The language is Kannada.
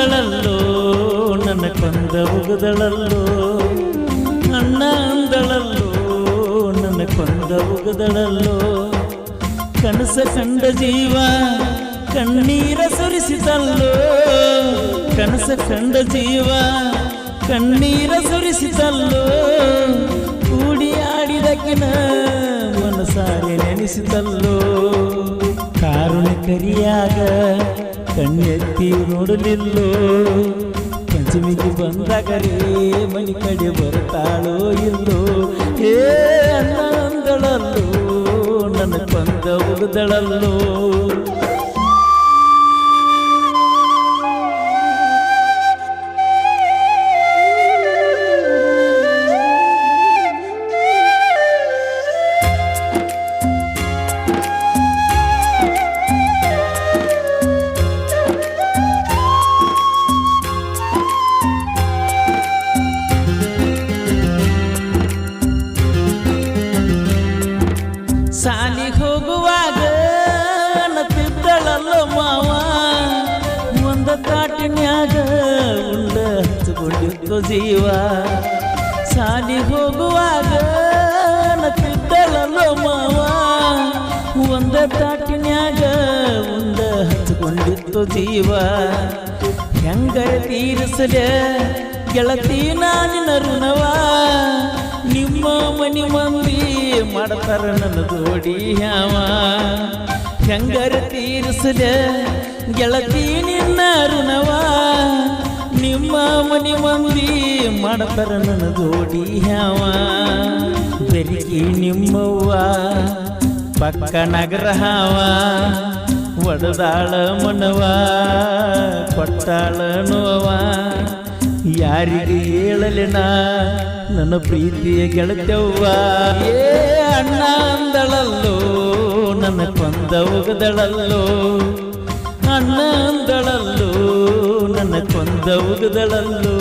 ಅಂದಳಲ್ಲೋ? ನನ್ನ ಕೊಂದ ಉಗದಳಲ್ಲೋ? ಅಣ್ಣ ಅಂದಳಲ್ಲೋ? ನನ್ನ ಕೊಂದ ಉಗದಳಲ್ಲೋ? ಕನಸ ಕಂಡ ಜೀವ ಕಣ್ಣೀರ ಸುರಿಸಿತಲ್ಲೋ? ಕನಸ ಕಂಡ ಜೀವ ಕಣ್ಣೀರ ಸುರಿಸಿತಲ್ಲೋ? ಕೂಡಿ ಆಡಿದಕ್ಕಿನ ಮನಸಾರೆ ನೆನೆಸಿತಲ್ಲೋ? ಕಾರುಣಿಕರಿಯಾಗ ಕಣ್ಣೆತ್ತಿ ನೋಡಲಿಲ್ಲೋ ಪಂಚಮಿಗೆ ಬಂದಾಗಲೇ ಮನಿ ಕಡೆ ಬರ್ತಾಳೋ ಇಲ್ಲೋ ಏ ಅಣ್ಣ ಅಂದಳಲ್ಲೋ ನನ್ನ ಕೊಂದ ಉಳಿದಳಲ್ಲೋ ಸಾಲಿಗೆ ಹೋಗುವಾಗ ನತ್ತಿದ್ದಳಲ್ಲ ಮಾವ. ಒಂದ ತಾಟಿನ್ಯಾಗ ಉಂಡ ಹಚ್ಕೊಂಡಿತ್ತು ಜೀವ. ಸಾಲಿಗೆ ಹೋಗುವಾಗ ನತ್ತಿದ್ದಳಲ್ಲ ಮಾವ. ಒಂದ ತಾಟಿನ್ಯಾಗ ಉಂಡ ಹಚ್ಕೊಂಡಿತ್ತು ಜೀವ. ಹೆಂಗ ತೀರಿಸಲ ಗೆಳತಿ ನಾನಿನ ಋಣವ. ನಿಮ್ಮ ಮನಿ ಮಂದಿ ಮಾಡ್ತಾರ ನನ್ನ ಜೋಡಿ ಯಾವ ಹೆಂಗರ ತೀರಿಸಲ ಗೆಳತಿ ನಿನ್ನ ಋಣವ? ನಿಮ್ಮ ಮನಿ ಮಂದಿ ಮಾಡ್ತಾರ ನನ್ನ ಜೋಡಿ ಯಾವ ಬೆರಿಕಿ ನಿಮ್ಮವ್ವ ಪಕ್ಕ ನಗರ ಹಾವ? ಒಡದಾಳ ಮನವ, ಕೊಟ್ಟಾಳ ನೋವ? ಯಾರಿಗೆ ಹೇಳಲಿನ? ನನ್ನ ಪ್ರೀತಿಯ ಗೆಳತವ್ವ ಏ ಅಣ್ಣ ಅಂದಳಲ್ಲೋ, ನನ್ನ ಕೊಂದ ಉಗದಳಲ್ಲೋ. ಅಣ್ಣ ಅಂದಳಲ್ಲೋ, ನನ್ನ ಕೊಂದ ಉಗದಳಲ್ಲೋ.